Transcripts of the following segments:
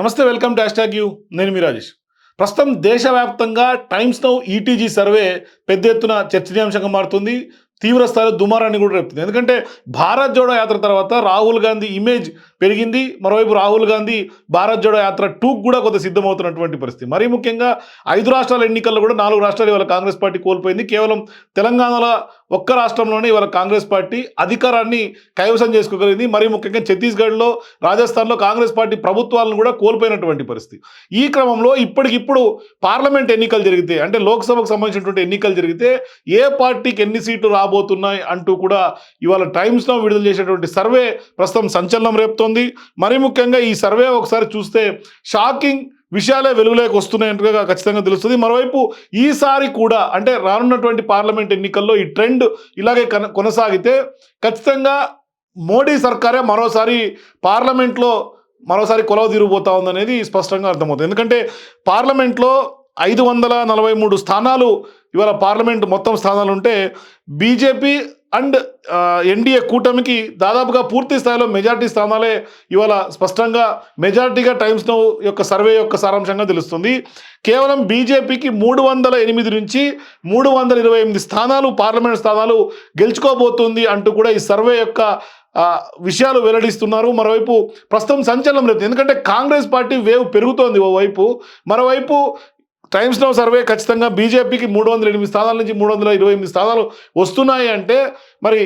నమస్తే welcome to hash you. నేను మీ రాజేష్. ప్రస్తుతం దేశవ్యాప్తంగా టైమ్స్ నౌ ఈటీజీ సర్వే పెద్ద ఎత్తున చర్చనీయాంశంగా మారుతుంది. తీవ్ర స్థాయిలో దుమారాన్ని కూడా రేపుతుంది. ఎందుకంటే భారత్ జోడో యాత్ర తర్వాత రాహుల్ గాంధీ ఇమేజ్ పెరిగింది. మరోవైపు రాహుల్ గాంధీ భారత్ జోడో యాత్ర టూకు కూడా కొంత సిద్ధమవుతున్నటువంటి పరిస్థితి. మరీ ముఖ్యంగా ఐదు రాష్ట్రాల ఎన్నికల్లో కూడా నాలుగు రాష్ట్రాలు ఇవాళ కాంగ్రెస్ పార్టీ కోల్పోయింది. కేవలం తెలంగాణలో ఒక్క రాష్ట్రంలోనే ఇవాళ కాంగ్రెస్ పార్టీ అధికారాన్ని కైవసం చేసుకోగలిగింది. మరి ముఖ్యంగా ఛత్తీస్గఢ్లో రాజస్థాన్లో కాంగ్రెస్ పార్టీ ప్రభుత్వాలను కూడా కోల్పోయినటువంటి పరిస్థితి. ఈ క్రమంలో ఇప్పటికిప్పుడు పార్లమెంట్ ఎన్నికలు జరిగితే అంటే లోక్సభకు సంబంధించినటువంటి ఎన్నికలు జరిగితే ఏ పార్టీకి ఎన్ని సీట్లు రాబోతున్నాయి అంటూ కూడా ఇవాళ టైమ్స్లో విడుదల చేసేటువంటి సర్వే ప్రస్తుతం సంచలనం రేపుతోంది. మరి ముఖ్యంగా ఈ సర్వే ఒకసారి చూస్తే షాకింగ్ విషయాలే వెలుగులోకి వస్తున్నాయంటగా ఖచ్చితంగా తెలుస్తుంది. మరోవైపు ఈసారి కూడా అంటే రానున్నటువంటి పార్లమెంట్ ఎన్నికల్లో ఈ ట్రెండ్ ఇలాగే కొనసాగితే ఖచ్చితంగా మోడీ సర్కారే మరోసారి పార్లమెంట్లో మరోసారి కొలవ తీరిపోతా ఉందనేది స్పష్టంగా అర్థమవుతుంది. ఎందుకంటే పార్లమెంట్లో ఐదు వందల నలభై మూడు స్థానాలు ఇవాళ పార్లమెంట్ మొత్తం స్థానాలు ఉంటే బీజేపీ అండ్ ఎన్డీఏ కూటమికి దాదాపుగా పూర్తి స్థాయిలో మెజార్టీ స్థానాలే ఇవాళ స్పష్టంగా మెజార్టీగా టైమ్స్ నౌ యొక్క సర్వే యొక్క సారాంశంగా తెలుస్తుంది. కేవలం బీజేపీకి మూడు వందల ఎనిమిది నుంచి మూడు వందల ఇరవై ఎనిమిది స్థానాలు పార్లమెంట్ స్థానాలు గెలుచుకోబోతుంది అంటూ కూడా ఈ సర్వే యొక్క విషయాలు వెల్లడిస్తున్నారు. మరోవైపు ప్రస్తుతం సంచలనం లేదు. ఎందుకంటే కాంగ్రెస్ పార్టీ వేవ్ పెరుగుతోంది ఓవైపు మరోవైపు టైమ్స్ నౌ సర్వే ఖచ్చితంగా బీజేపీకి మూడు వందల ఎనిమిది స్థానాల నుంచి మూడు వందల ఇరవై ఎనిమిది స్థానాలు వస్తున్నాయి అంటే మరి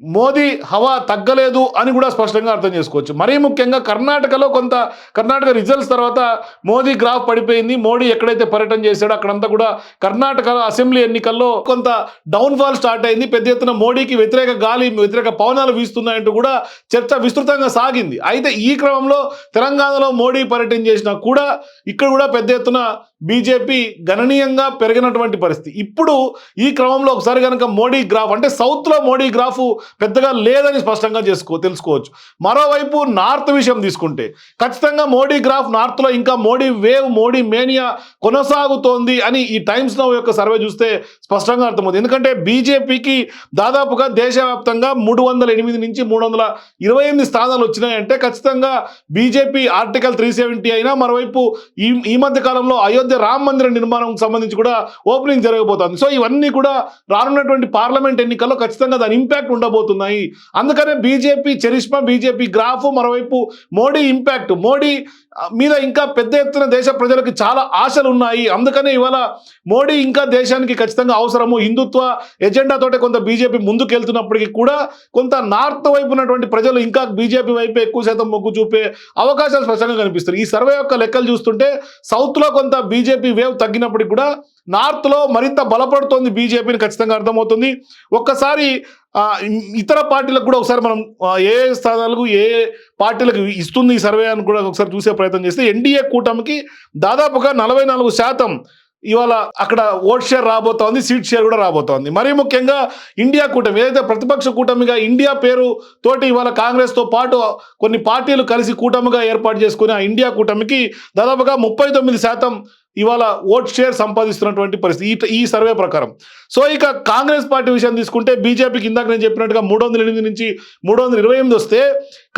మోదీ హవా తగ్గలేదు అని కూడా స్పష్టంగా అర్థం చేసుకోవచ్చు. మరీ ముఖ్యంగా కర్ణాటకలో కొంత కర్ణాటక రిజల్ట్స్ తర్వాత మోదీ గ్రాఫ్ పడిపోయింది. మోడీ ఎక్కడైతే పర్యటన చేశాడో అక్కడంతా కూడా కర్ణాటక అసెంబ్లీ ఎన్నికల్లో కొంత డౌన్ఫాల్ స్టార్ట్ అయింది. పెద్ద ఎత్తున మోడీకి వ్యతిరేక గాలి వ్యతిరేక పవనాలు వీస్తున్నాయంటూ కూడా చర్చ విస్తృతంగా సాగింది. అయితే ఈ క్రమంలో తెలంగాణలో మోడీ పర్యటన చేసినా కూడా ఇక్కడ కూడా పెద్ద ఎత్తున బీజేపీ గణనీయంగా పెరిగినటువంటి పరిస్థితి. ఇప్పుడు ఈ క్రమంలో ఒకసారి కనుక మోడీ గ్రాఫ్ అంటే సౌత్లో మోడీ గ్రాఫ్ పెద్దగా లేదని స్పష్టంగా చేసుకో తెలుసుకోవచ్చు. మరోవైపు నార్త్ విషయం తీసుకుంటే ఖచ్చితంగా మోడీ గ్రాఫ్ నార్త్లో ఇంకా మోడీ వేవ్ మోడీ మేనియా కొనసాగుతోంది అని ఈ టైమ్స్ నౌ యొక్క సర్వే చూస్తే స్పష్టంగా అర్థమవుతుంది. ఎందుకంటే బీజేపీకి దాదాపుగా దేశవ్యాప్తంగా మూడు వందల ఎనిమిది నుంచి మూడు వందల ఇరవై ఎనిమిది స్థానాలు వచ్చినాయంటే ఖచ్చితంగా బీజేపీ ఆర్టికల్ త్రీ సెవెంటీ అయినా మరోవైపు ఈ ఈ మధ్య కాలంలో అయోధ్య రామ మందిర నిర్మాణం సంబంధించి కూడా ఓపెనింగ్ జరగబోతోంది. సో ఇవన్నీ కూడా రానున్నటువంటి పార్లమెంట్ ఎన్నికల్లో ఖచ్చితంగా దాని ఇంపాక్ట్ రాబోతున్నాయి. అందుకనే బీజేపీ చరిష్మా బీజేపీ గ్రాఫ్ మరోవైపు మోడీ ఇంపాక్ట్ మోడీ మీద ఇంకా పెద్ద ఎత్తున దేశ ప్రజలకు చాలా ఆశలు ఉన్నాయి. అందుకనే ఇవాళ మోడీ ఇంకా దేశానికి ఖచ్చితంగా అవసరము. హిందుత్వ ఎజెండాతోటే కొంత బీజేపీ ముందుకు వెళ్తున్నప్పటికీ కూడా కొంత నార్త్ వైపు ఉన్నటువంటి ప్రజలు ఇంకా బీజేపీ వైపు ఎక్కువ శాతం మొగ్గు చూపే అవకాశాలు స్పష్టంగా కనిపిస్తాయి ఈ సర్వే యొక్క లెక్కలు చూస్తుంటే సౌత్లో కొంత బీజేపీ వేవ్ తగ్గినప్పటికీ కూడా నార్త్లో మరింత బలపడుతోంది బీజేపీని ఖచ్చితంగా అర్థమవుతుంది. ఒక్కసారి ఇతర పార్టీలకు కూడా ఒకసారి మనం ఏ స్థానాలకు ఏ ఏ పార్టీలకు ఇస్తుంది ఈ సర్వే అని కూడా ఒకసారి చూసే ప్రయత్నం చేస్తే ఎన్డీఏ కూటమికి దాదాపుగా నలభై నాలుగు శాతం ఇవాళ అక్కడ ఓట్ షేర్ రాబోతోంది సీట్ షేర్ కూడా రాబోతోంది. మరీ ముఖ్యంగా ఇండియా కూటమి ఏదైతే ప్రతిపక్ష కూటమిగా ఇండియా పేరు తోటి ఇవాళ కాంగ్రెస్తో పాటు కొన్ని పార్టీలు కలిసి కూటమిగా ఏర్పాటు చేసుకుని ఆ ఇండియా కూటమికి దాదాపుగా ముప్పై తొమ్మిది శాతం ఇవాళ ఓట్ షేర్ సంపాదిస్తున్నటువంటి పరిస్థితి ఈ సర్వే ప్రకారం. సో ఇక కాంగ్రెస్ పార్టీ విషయం తీసుకుంటే బీజేపీకి ఇందాక నేను చెప్పినట్టుగా మూడు వందల ఎనిమిది నుంచి మూడు వందల ఇరవై ఎనిమిది వస్తే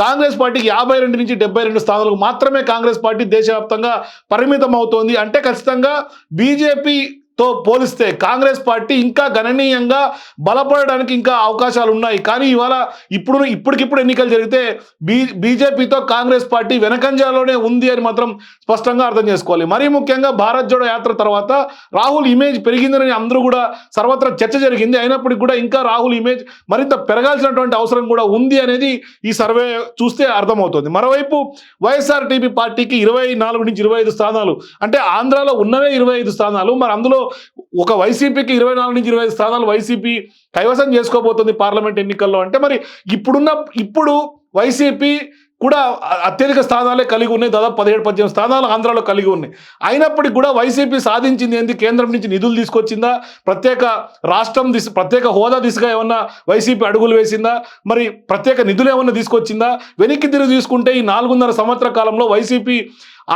కాంగ్రెస్ పార్టీకి యాభై రెండు నుంచి డెబ్బై రెండు స్థానాలకు మాత్రమే కాంగ్రెస్ పార్టీ దేశవ్యాప్తంగా పరిమితం అవుతోంది అంటే ఖచ్చితంగా బీజేపీ తో పోలిస్తే కాంగ్రెస్ పార్టీ ఇంకా గణనీయంగా బలపడడానికి ఇంకా అవకాశాలు ఉన్నాయి. కానీ ఇవాళ ఇప్పుడు ఇప్పటికిప్పుడు ఎన్నికలు జరిగితే బీ బీజేపీతో కాంగ్రెస్ పార్టీ వెనకంజాలోనే ఉంది అని మాత్రం స్పష్టంగా అర్థం చేసుకోవాలి. మరీ ముఖ్యంగా భారత్ జోడో యాత్ర తర్వాత రాహుల్ ఇమేజ్ పెరిగిందని అందరూ కూడా సర్వత్రా చర్చ జరిగింది. అయినప్పటికీ కూడా ఇంకా రాహుల్ ఇమేజ్ మరింత పెరగాల్సినటువంటి అవసరం కూడా ఉంది అనేది ఈ సర్వే చూస్తే అర్థమవుతుంది. మరోవైపు వైఎస్ఆర్టీపీ పార్టీకి ఇరవై నాలుగు నుంచి ఇరవై ఐదు స్థానాలు అంటే ఆంధ్రాలో ఉన్నవే ఇరవై ఐదు స్థానాలు. మరి అందులో ఒక వైసీపీకి ఇరవై నాలుగు నుంచి ఇరవై ఐదు స్థానాలు వైసీపీ కైవసం చేసుకోబోతుంది పార్లమెంట్ ఎన్నికల్లో అంటే మరి ఇప్పుడున్న ఇప్పుడు వైసీపీ కూడా అత్యధిక స్థానాలే కలిగి ఉన్నాయి దాదాపు పదిహేడు పద్దెనిమిది స్థానాలు ఆంధ్రాలో కలిగి ఉన్నాయి. అయినప్పటికీ కూడా వైసీపీ సాధించింది ఏంది? కేంద్రం నుంచి నిధులు తీసుకొచ్చిందా? ప్రత్యేక రాష్ట్రం దిశ ప్రత్యేక హోదా దిశగా ఏమన్నా వైసీపీ అడుగులు వేసిందా? మరి ప్రత్యేక నిధులు ఏమన్నా తీసుకొచ్చిందా? వెనక్కి తిరిగి తీసుకుంటే ఈ నాలుగున్నర సంవత్సర కాలంలో వైసీపీ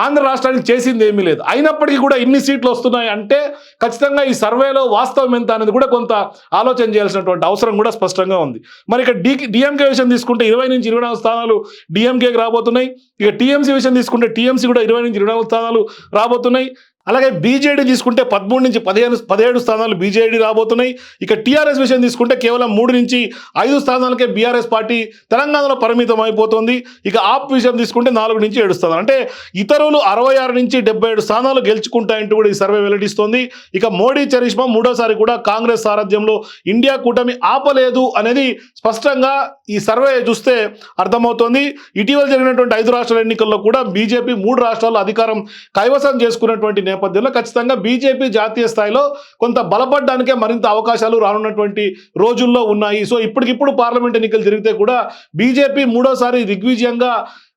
ఆంధ్ర రాష్ట్రానికి చేసింది ఏమీ లేదు. అయినప్పటికీ కూడా ఇన్ని సీట్లు వస్తున్నాయి అంటే ఖచ్చితంగా ఈ సర్వేలో వాస్తవం ఎంత అనేది కూడా కొంత ఆలోచన చేయాల్సినటువంటి అవసరం కూడా స్పష్టంగా ఉంది. మరి ఇక డి డిఎంకే విషయం తీసుకుంటే ఇరవై నుంచి ఇరవై నాలుగు స్థానాలు డిఎంకేకి రాబోతున్నాయి. ఇక టీఎంసీ విషయం తీసుకుంటే టీఎంసీ కూడా ఇరవై నుంచి ఇరవై నాలుగు స్థానాలు రాబోతున్నాయి. అలాగే బీజేడీ తీసుకుంటే పదమూడు నుంచి పదిహేను పదిహేడు స్థానాలు బీజేడీ రాబోతున్నాయి. ఇక టీఆర్ఎస్ విషయం తీసుకుంటే కేవలం మూడు నుంచి ఐదు స్థానాలకే బీఆర్ఎస్ పార్టీ తెలంగాణలో పరిమితం అయిపోతుంది. ఇక ఆప్ విషయం తీసుకుంటే నాలుగు నుంచి ఏడు స్థానాలు. అంటే ఇతరులు అరవై ఆరు నుంచి డెబ్బై ఏడు స్థానాలు గెలుచుకుంటాయంటూ కూడా ఈ సర్వే వెల్లడిస్తోంది. ఇక మోడీ చరిష్మా మూడోసారి కూడా కాంగ్రెస్ సారథ్యంలో ఇండియా కూటమి ఆపలేదు అనేది స్పష్టంగా ఈ సర్వే చూస్తే అర్థమవుతోంది. ఇటీవల జరిగినటువంటి ఐదు రాష్ట్రాల ఎన్నికల్లో కూడా బీజేపీ మూడు రాష్ట్రాల్లో అధికారం కైవసం చేసుకున్నటువంటి నేపథ్యంలో ఖచ్చితంగా బీజేపీ జాతీయ స్థాయిలో కొంత బలపడడానికే మరింత అవకాశాలు రానున్నటువంటి రోజుల్లో ఉన్నాయి. సో ఇప్పటికిప్పుడు పార్లమెంట్ ఎన్నికలు జరిగితే కూడా బీజేపీ మూడోసారి దిగ్విజయంగా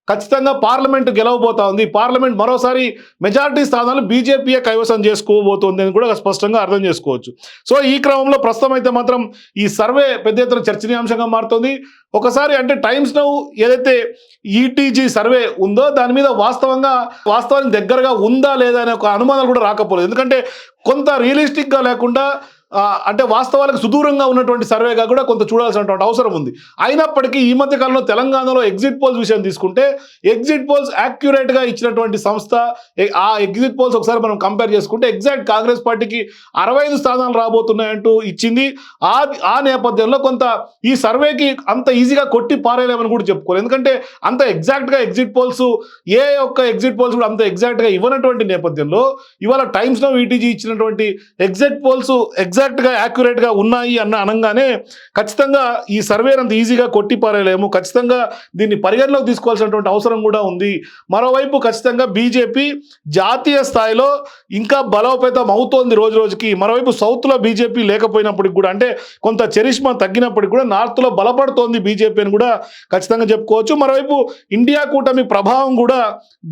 ఖచ్చితంగా పార్లమెంట్ గెలవబోతా ఉంది. పార్లమెంట్ మరోసారి మెజారిటీ స్థానాలు బీజేపీయే కైవసం చేసుకోబోతోంది అని కూడా స్పష్టంగా అర్థం చేసుకోవచ్చు. సో ఈ క్రమంలో ప్రస్తుతం అయితే మాత్రం ఈ సర్వే పెద్ద ఎత్తున చర్చనీయాంశంగా మారుతుంది. ఒకసారి అంటే టైమ్స్ నౌ ఏదైతే ఈటీజీ సర్వే ఉందో దాని మీద వాస్తవంగా వాస్తవానికి దగ్గరగా ఉందా లేదా అనే ఒక అనుమానాలు కూడా రాకపోలేదు. ఎందుకంటే కొంత రియలిస్టిక్గా లేకుండా అంటే వాస్తవాలకు సుదూరంగా ఉన్నటువంటి సర్వేగా కూడా కొంత చూడాల్సినటువంటి అవసరం ఉంది. అయినప్పటికీ ఈ మధ్య కాలంలో తెలంగాణలో ఎగ్జిట్ పోల్స్ విషయం తీసుకుంటే ఎగ్జిట్ పోల్స్ యాక్యురేట్గా ఇచ్చినటువంటి సంస్థ ఆ ఎగ్జిట్ పోల్స్ ఒకసారి మనం కంపేర్ చేసుకుంటే ఎగ్జాక్ట్ కాంగ్రెస్ పార్టీకి అరవై ఐదు స్థానాలు రాబోతున్నాయంటూ ఇచ్చింది. ఆ ఆ నేపథ్యంలో కొంత ఈ సర్వేకి అంత ఈజీగా కొట్టి పారేయలేమని కూడా చెప్పుకోవాలి. ఎందుకంటే అంత ఎగ్జాక్ట్గా ఎగ్జిట్ పోల్స్ ఏ ఒక్క ఎగ్జిట్ పోల్స్ కూడా అంత ఎగ్జాక్ట్గా ఇవ్వనటువంటి నేపథ్యంలో ఇవాళ టైమ్స్ వీటీజీ ఈటీజీ ఇచ్చినటువంటి ఎగ్జిట్ పోల్స్ ఎగ్జాక్ట్గా యాక్యురేట్గా ఉన్నాయి అన్న అనగానే ఖచ్చితంగా ఈ సర్వే అంత ఈజీగా కొట్టిపారేయలేము ఖచ్చితంగా దీన్ని పరిగణలోకి తీసుకోవాల్సినటువంటి అవసరం కూడా ఉంది. మరోవైపు ఖచ్చితంగా బీజేపీ జాతీయ స్థాయిలో ఇంకా బలోపేతం అవుతోంది రోజు రోజుకి. మరోవైపు సౌత్లో బీజేపీ లేకపోయినప్పటికి కూడా అంటే కొంత చరిష్మా తగ్గినప్పటికి కూడా నార్త్లో బలపడుతోంది బీజేపీ అని కూడా ఖచ్చితంగా చెప్పుకోవచ్చు. మరోవైపు ఇండియా కూటమి ప్రభావం కూడా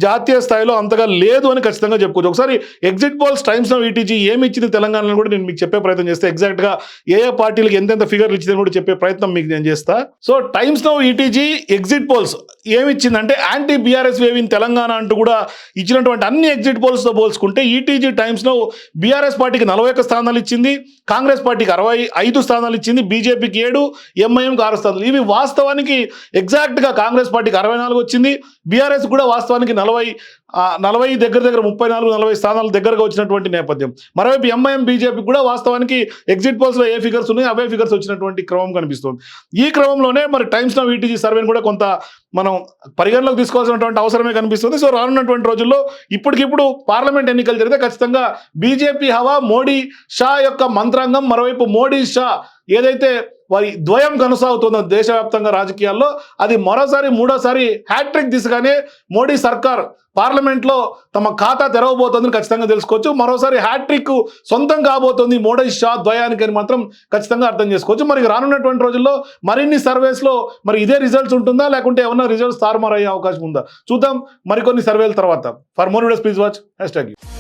జాతీయ స్థాయిలో అంతగా లేదు అని ఖచ్చితంగా చెప్పుకోవచ్చు. ఒకసారి exit polls Times of ETG ఏమి ఇచ్చింది తెలంగాణలో కూడా నేను మీకు చెప్పే ప్రయత్నం చేస్తే ఎగ్జాక్ట్గా ఏ ఏ పార్టీలకు ఎంతెంత ఫిగర్లు ఇచ్చిందని కూడా చెప్పే ప్రయత్నం మీకు నేను చేస్తా. So Times Now ETG exit polls ఏమిచ్చిందంటే anti BRS wave in Telangana అంటూ కూడా ఇచ్చినటువంటి అన్ని ఎగ్జిట్ పోల్స్తో పోల్చుకుంటే ఈటీజీ టైమ్స్ నౌ బీఆర్ఎస్ పార్టీకి నలభై ఒక్క స్థానాలు ఇచ్చింది కాంగ్రెస్ పార్టీకి అరవై ఐదు స్థానాలు ఇచ్చింది బీజేపీకి ఏడు ఎంఐఎంకి ఆరు స్థానాలు. ఇవి వాస్తవానికి ఎగ్జాక్ట్గా కాంగ్రెస్ పార్టీకి అరవై నాలుగు వచ్చింది బీఆర్ఎస్ కూడా వాస్తవానికి నలభై నలభై దగ్గర దగ్గర ముప్పై నాలుగు నలభై స్థానాలు దగ్గరగా వచ్చినటువంటి నేపథ్యం. మరోవైపు ఎంఐఎం బీజేపీ కూడా వాస్తవానికి ఎగ్జిట్ పోల్స్లో ఏ ఫిగర్స్ ఉన్నాయి అవే ఫిగర్స్ వచ్చినటువంటి క్రమం కనిపిస్తుంది. ఈ క్రమంలోనే మరి టైమ్స్ నవ్ ఈటీజీ సర్వేని కూడా కొంత మనం పరిగణలోకి తీసుకోవాల్సినటువంటి అవసరమే కనిపిస్తుంది. సో రానున్నటువంటి రోజుల్లో ఇప్పటికిప్పుడు పార్లమెంట్ ఎన్నికలు జరిగితే ఖచ్చితంగా బీజేపీ హవా మోడీ షా యొక్క మంత్రాంగం. మరోవైపు మోడీ షా ఏదైతే వారి ద్వయం కొనసాగుతున్న దేశవ్యాప్తంగా రాజకీయాల్లో అది మరోసారి మూడోసారి హ్యాట్రిక్ దిశగానే మోడీ సర్కార్ పార్లమెంట్లో తమ ఖాతా తెరవబోతోందని ఖచ్చితంగా తెలుసుకోవచ్చు. మరోసారి హ్యాట్రిక్ సొంతం కాబోతోంది మోడీ షా ద్వయానికి అని మాత్రం ఖచ్చితంగా అర్థం చేసుకోవచ్చు. మరి రానున్నటువంటి రోజుల్లో మరిన్ని సర్వేస్లో మరి ఇదే రిజల్ట్స్ ఉంటుందా? లేకుంటే ఏమన్నా రిజల్ట్స్ తారుమారయ్యే అవకాశం ఉందా? చూద్దాం మరికొన్ని సర్వేల తర్వాత. For more videos please watch. Hash tag